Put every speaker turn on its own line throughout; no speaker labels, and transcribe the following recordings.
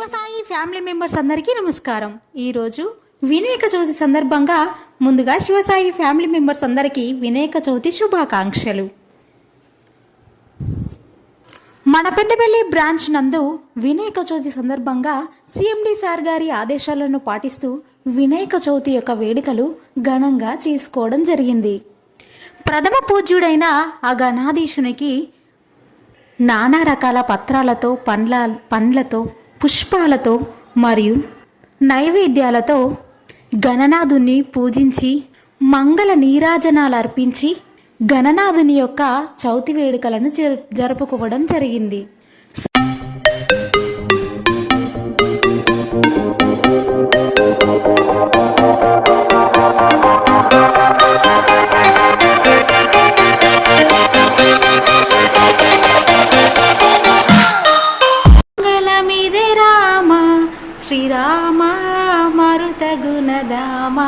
Family members అందరికీ నమస్కారం. ఈరోజు వినాయక చవితి సందర్భంగా ముందుగా శివసాయి ఫ్యామిలీ మెంబర్స్ అందరికీ వినాయక చవితి శుభాకాంక్షలు. మన పెద్దపల్లి బ్రాంచ్ నందు వినాయక చవితి సందర్భంగా సిఎండి సార్ గారి ఆదేశాలను పాటిస్తూ వినాయక చవితి యొక్క వేడుకలు ఘనంగా చేసుకోవడం జరిగింది. ప్రథమ పూజ్యుడైన ఆ గణాధీశునికి నానా రకాల పత్రాలతో పండ్ల పండ్లతో పుష్పాలతో మరియు నైవేద్యాలతో గణనాథుని పూజించి మంగళ నీరాజనాలు అర్పించి గణనాథుని యొక్క చవితి వేడుకలను జరుపుకోవడం జరిగింది. గుణధామ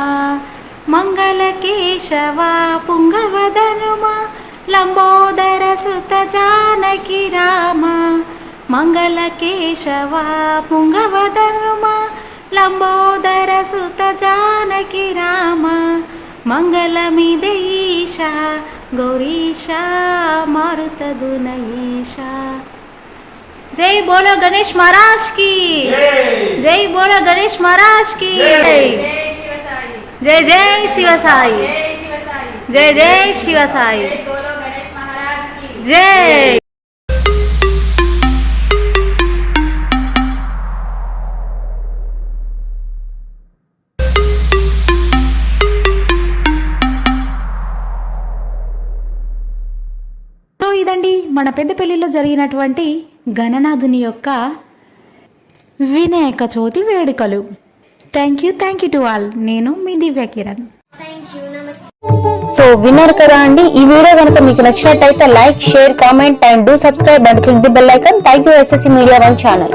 మంగళకేశవ పుంగవదనుమ లంబోదర సుత జానకి రామ మంగళకేశవ పుంగవదనుమ లంబోదర సుత జానకి రామ మంగళమిదీశ గౌరీశ మారుత గుణయేష జై బోలో
గణేష్ మహారాజ్కి.
గణేష్ మహారాజ్కి జై జై
శివ సాయి జై జై శివ
సాయి జై ఇదండి మన పెద్ద పెద్దపల్లిలో జరిగినటువంటి గణనాథుని యొక్క వినాయక చవితి వేడుకలు. Thank you thank you to all నేను మీ దివ్య కిరణ్.
సో విన్నారు కదా అండి. ఈ వీడియో కనుక మీకు నచ్చినట్టయితే like share comment and do subscribe and click the bell icon thank you SSC media one channel